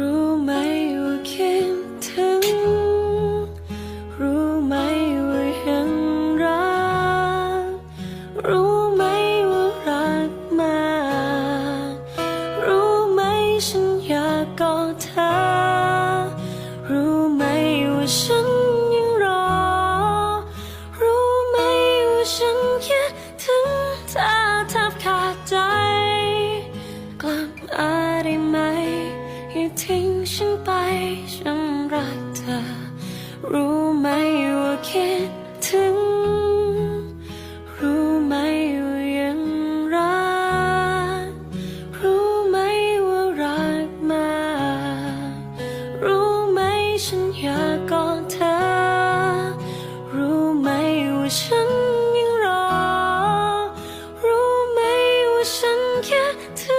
รู้ไหมว่าคิดถึง รู้ไหมว่ายังรัก รู้ไหมว่ารักมาก รู้ไหมฉันอยากกอดเธอ รู้ไหมว่าฉันยังรอ รู้ไหมว่าฉันคิดถึงเธอแทบขาดใจ กลับมาได้ไหม่าทิ้งฉันไป ฉันรักเธอ รู้ไหมว่าคิดถึง รู้ไหมว่ายังรัก รู้ไหมว่ารักมากรู้ไหมฉันอยากกอดเธอ รู้ไหมว่าฉันยังรอ รู้ไหมว่าฉันแค่เธอ